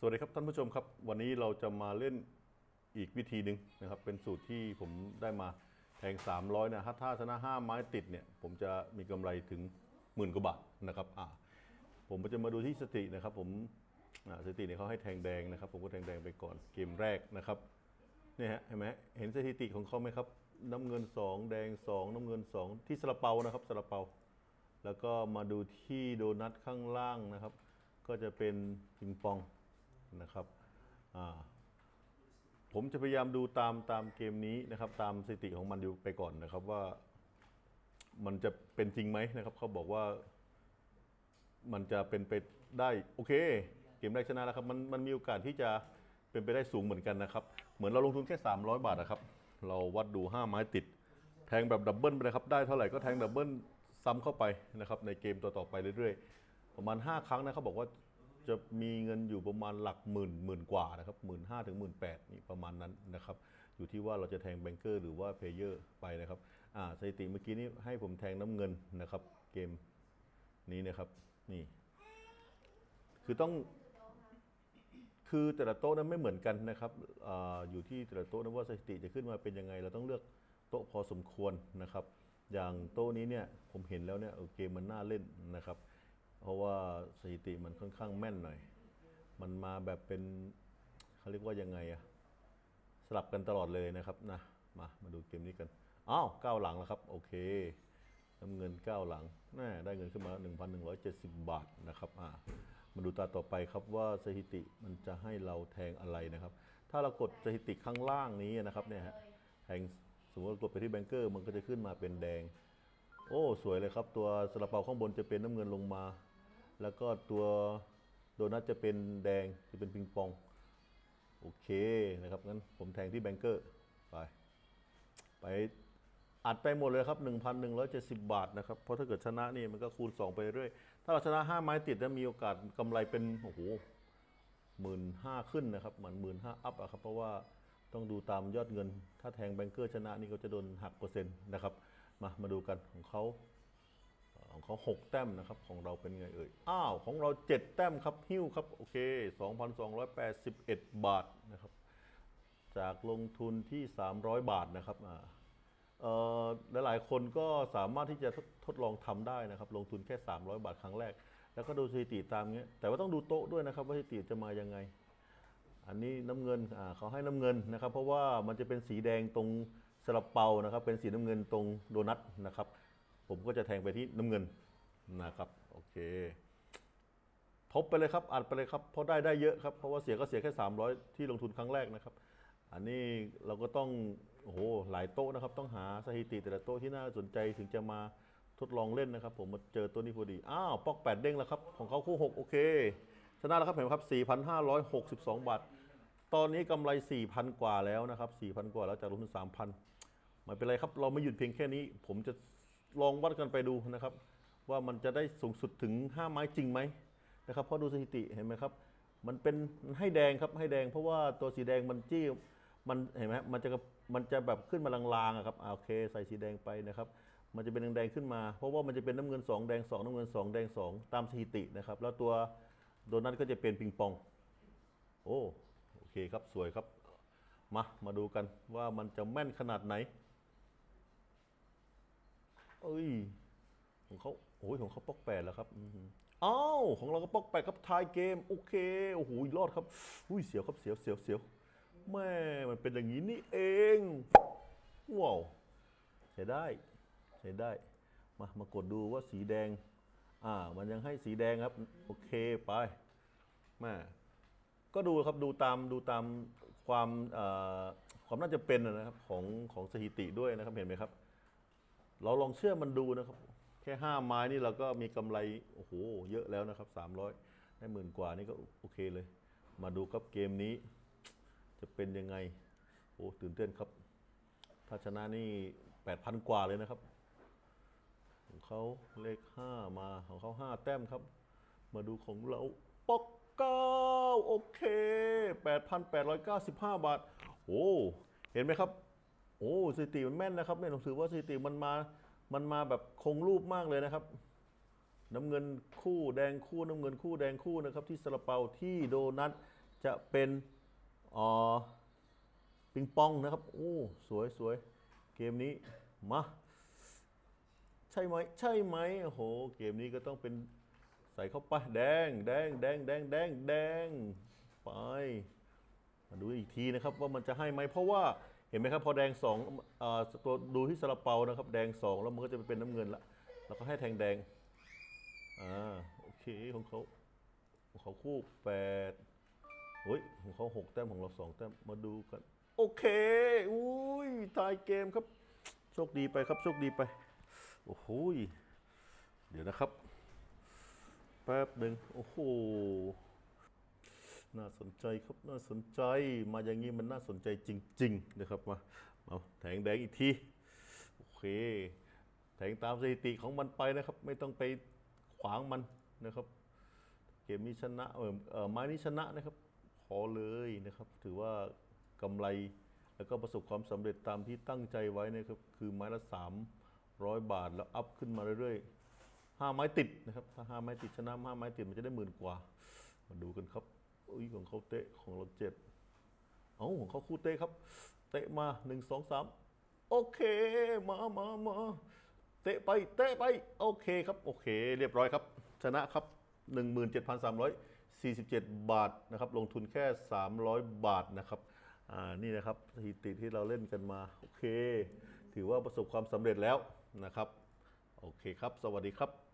สวัสดีครับท่านผู้ชมครับ วันนี้เราจะมาเล่นอีกวิธีหนึ่งนะครับเป็นสูตรที่ผมได้มาแทง 300นะถ้าถ้าชนะ 5 ไม้ติดเนี่ยผมจะมีกำไรถึงหมื่นกว่าบาทนะครับอ่าผมจะมาดูที่สตินะครับผมสติเนี่ยเขาให้แทงแดงนะครับผมก็แทงแดงไปก่อนเกมแรกนะครับเนี่ยฮะเห็นไหมเห็นสถิติของเขาไหมครับน้ำเงิน 2 แดง 2 น้ำเงิน 2 ที่สลับเปานะครับสลับเปา แล้วก็มาดูที่โดนัทข้างล่างนะครับ ก็จะเป็นปิงปอง นะครับผมจะพยายามดูตามตามเกมนี้นะครับ ตามสถิติของมันอยู่ไปก่อนนะครับว่า มันจะเป็นจริงไหมนะครับ เขาบอกว่า มันจะเป็นไปได้โอเค เกมแรกชนะแล้วครับมันมันมีโอกาสที่จะเป็นไปได้สูงเหมือนกันนะครับ เหมือนเราลงทุนแค่ 300 บาทนะครับ เราวัดดู 5 ไม้ติด แทงแบบดับเบิลไปเลยครับ ได้เท่าไหร่ก็แทงดับเบิลซ้ำเข้าไปนะครับ ในเกมต่อๆไปเรื่อยๆ ประมาณ 5 ครั้งนะเขาบอกว่า จะมีเงินอยู่ประมาณหลักหมื่นหมื่นกว่านะครับหมื่นห้าถึงหมื่นแปดนี่ประมาณนั้นนะครับ อยู่ที่ว่าเราจะแทงแบงเกอร์หรือว่าเพลเยอร์ไปนะครับอ่าสถิติเมื่อกี้นี้ให้ผมแทงน้ำเงินนะครับ เกมนี้นะครับนี่ คือต้องคือแต่ละโต๊ะนั้นไม่เหมือนกันนะครับออยู่ที่แต่ละโต๊ะนั้นว่าสถิติจะขึ้นมาเป็นยังไง เราต้องเลือกโต๊ะพอสมควรนะครับ อย่างโต๊ะนี้เนี่ยผมเห็นแล้วเนี่ยเกมมันน่าเล่นนะครับ เพราะว่าสถิติมันค่อนข้างแม่นหน่อย มันมาแบบเป็นเขาเรียกว่ายังไงอะสลับกันตลอดเลยนะครับนะมามาดูเกมนี้กันอ้าวก้าวหลังแล้วครับ โอเคน้ำเงินก้าวหลังแน่ได้เงินขึ้นมา 1,170 บาทนะครับอ่ามาดูตาต่อไปครับว่าสถิติมันจะให้เราแทงอะไรนะครับ ถ้าเรากดสถิติข้างล่างนี้นะครับเนี่ยฮะแทงสมมติเรากดไปที่แบงเกอร์มันก็จะขึ้นมาเป็นแดง โอ้ สวยเลยครับ ตัวสลับเปาข้างบนจะเป็นน้ำเงินลงมา แล้วก็ตัวโดนัทจะเป็นแดงจะเป็นปิงปอง โอเคนะครับงั้นผมแทงที่แบงเกอร์ไป ไปอัดไปหมดเลยครับ 1,170 บาทนะครับ เพราะถ้าเกิดชนะนี่มันก็คูณ 2 ไปเรื่อย ถ้าเราชนะ 5 ไม้ติดนะมีโอกาสกำไรเป็น โอ้โหหมื่นห้าขึ้นนะครับเหมือนหมื่นห้าอัพอะครับ เพราะว่าต้องดูตามยอดเงิน ถ้าแทงแบงเกอร์ชนะนี่ก็จะโดนหักเปอร์เซ็นต์นะครับ มามาดูกันของเขา ของเขา6แต้มนะครับของเราเป็นไงเอ่ยอ้าวของเรา 7 แต้มครับหิ้วครับโอเค 2,281 บาทนะครับจากลงทุนที่ 300 บาทนะครับอ่าเอ่อหลายคนก็สามารถที่จะทดทดลองทำได้นะครับ ลงทุนแค่ 300 บาทครั้งแรก แล้วก็ดูสถิติตามเงี้ยแต่ว่าต้องดูโต๊ะด้วยนะครับว่าสถิติจะมายังไง อันนี้น้ำเงินเขาให้น้ำเงินนะครับ เพราะว่ามันจะเป็นสีแดงตรงสลับเปานะครับ เป็นสีน้ำเงินตรงโดนัทนะครับ ผมก็จะแทงไปที่น้ำเงินนะครับโอเคทบไปเลยครับอัดไปเลยครับเพราะได้ได้เยอะครับเพราะว่าเสียก็เสียแค่ 300 ที่ลงทุนครั้งแรกนะครับ อันนี้เราก็ต้องโอ้โหหลายโต๊ะนะครับ ต้องหาสถิติแต่ละโต๊ะที่น่าสนใจถึงจะมาทดลองเล่นนะครับ ผมมาเจอตัวนี้พอดี อ้าวปอก 8 เด้งแล้วครับ ของเขาคู่ 6 โอเค ชนะแล้วครับเห็นไหมครับ 4,562 บาท ตอนนี้กำไร 4,000 กว่าแล้วนะครับ 4,000 กว่าแล้วจากลงทุน3,000ไม่เป็นไรครับ เราไม่หยุดเพียงแค่นี้ ผมจะ ลองวัดกันไปดูนะครับ ว่ามันจะได้สูงสุดถึง 5 ไม้จริงไหมนะครับเพราะดูสถิติเห็นไหมครับ มันเป็นให้แดงครับให้แดง เพราะว่าตัวสีแดงมันจี้มันเห็นไหมมันจะมันจะแบบขึ้นมาลางๆอะครับโอเคใส่สีแดงไปนะครับ มันจะเป็นแดงๆขึ้นมา เพราะว่ามันจะเป็นน้ำเงิน 2 แดง 2 น้ำเงิน 2 แดง 2 ตามสถิตินะครับ แล้วตัวโดนัทก็จะเป็นปิงปอง โอ้โอเคครับสวยครับ มามาดูกันว่ามันจะแม่นขนาดไหน เอ้ยของเขาโอ้ยของเขาปอกแปดแล้วครับอ้าวของเราก็ปอกแปดครับทายเกมโอเคโอ้โหรอดครับอุ้ยเสียวครับเสียวเสียวเสียวแม่มันเป็นอย่างนี้นี่เองว้าวใช้ได้ใช้ได้มามากดดูว่าสีแดง อ่า มันยังให้สีแดงครับ โอเคไปแม่ก็ดูครับดูตามดูตามความความน่าจะเป็นนะครับของของสถิติด้วยนะครับเห็นไหมครับ เราลองเชื่อมันดูนะครับ แค่ห้าไม้นี่เราก็มีกำไรโอ้โหเยอะแล้วนะครับสามร้อยได้หมื่นกว่านี่ก็โอเคเลย มาดูครับเกมนี้ จะเป็นยังไงโอ้ตื่นเต้นครับ ถ้าชนะนี่แปดพันกว่าเลยนะครับ ของเขาเลขห้ามาของเขาห้าแต้มครับ มาดูของเราปอกเก้าโอเคแปดพันแปดร้อยเก้าสิบห้าบาท โอ้เห็นไหมครับ โอ้สถิติมันแม่นนะครับเนี่ยผมถือว่าสถิติมันมามันมาแบบคงรูปมากเลยนะครับ น้ำเงินคู่แดงคู่น้ำเงินคู่แดงคู่นะครับ ที่ซาลาเปาที่โดนัทจะเป็นอ๋อปิงปองนะครับ โอ้สวยสวยเกมนี้มาใช่ไหมใช่ไหมโอ้โหเกมนี้ก็ต้องเป็นใส่เข้าไปแดงแดงแดงแดงแดงแดงไปมาดูอีกทีนะครับว่ามันจะให้ไหมเพราะว่า เห็นไหมครับพอแดงสองตัวดูที่ซาลาเปานะครับ แดงสองแล้วมันก็จะเป็นน้ำเงินละแล้วก็ให้แทงแดงอ่าโอเคของเขาของเขาคู่แปดเฮ้ยของเขาหกแต้มของเราสองแต้มมาดูกัน โอเคอุ้ยทายเกมครับ โชคดีไปครับโชคดีไปโอ้โหเดี๋ยวนะครับแป๊บหนึ่งโอ้โห น่าสนใจครับน่าสนใจมาอย่างนี้มันน่าสนใจจริง ๆ นะครับมาเอาแทงแดงอีกทีโอเคแทงตามสถิติของมันไปนะครับ ไม่ต้องไปขวางมันนะครับ เกมนี้ชนะเออเออไม้นี้ชนะนะครับ ขอเลยนะครับ ถือว่ากำไรแล้วก็ประสบความสำเร็จตามที่ตั้งใจไว้นะครับ คือไม้ละ300 บาทแล้วอัพขึ้นมาเรื่อยๆห้าไม้ติดนะครับ ถ้าห้าไม้ติดชนะห้าไม้ติดมันจะได้หมื่นกว่า มาดูกันครับ อุ้ยของเขาเตะของเราเจ็ดเอ้าของเขาคู่เตะครับ เตะมาหนึ่งสองสามโอเคมามามาเตะไปเตะไปโอเคครับโอเค เรียบร้อยครับ ชนะครับ 17,347 บาทนะครับลงทุนแค่ 300 บาทนะครับอ่านี่นะครับสถิติที่เราเล่นกันมาโอเค ถือว่าประสบความสำเร็จแล้วนะครับ โอเคครับ สวัสดีครับ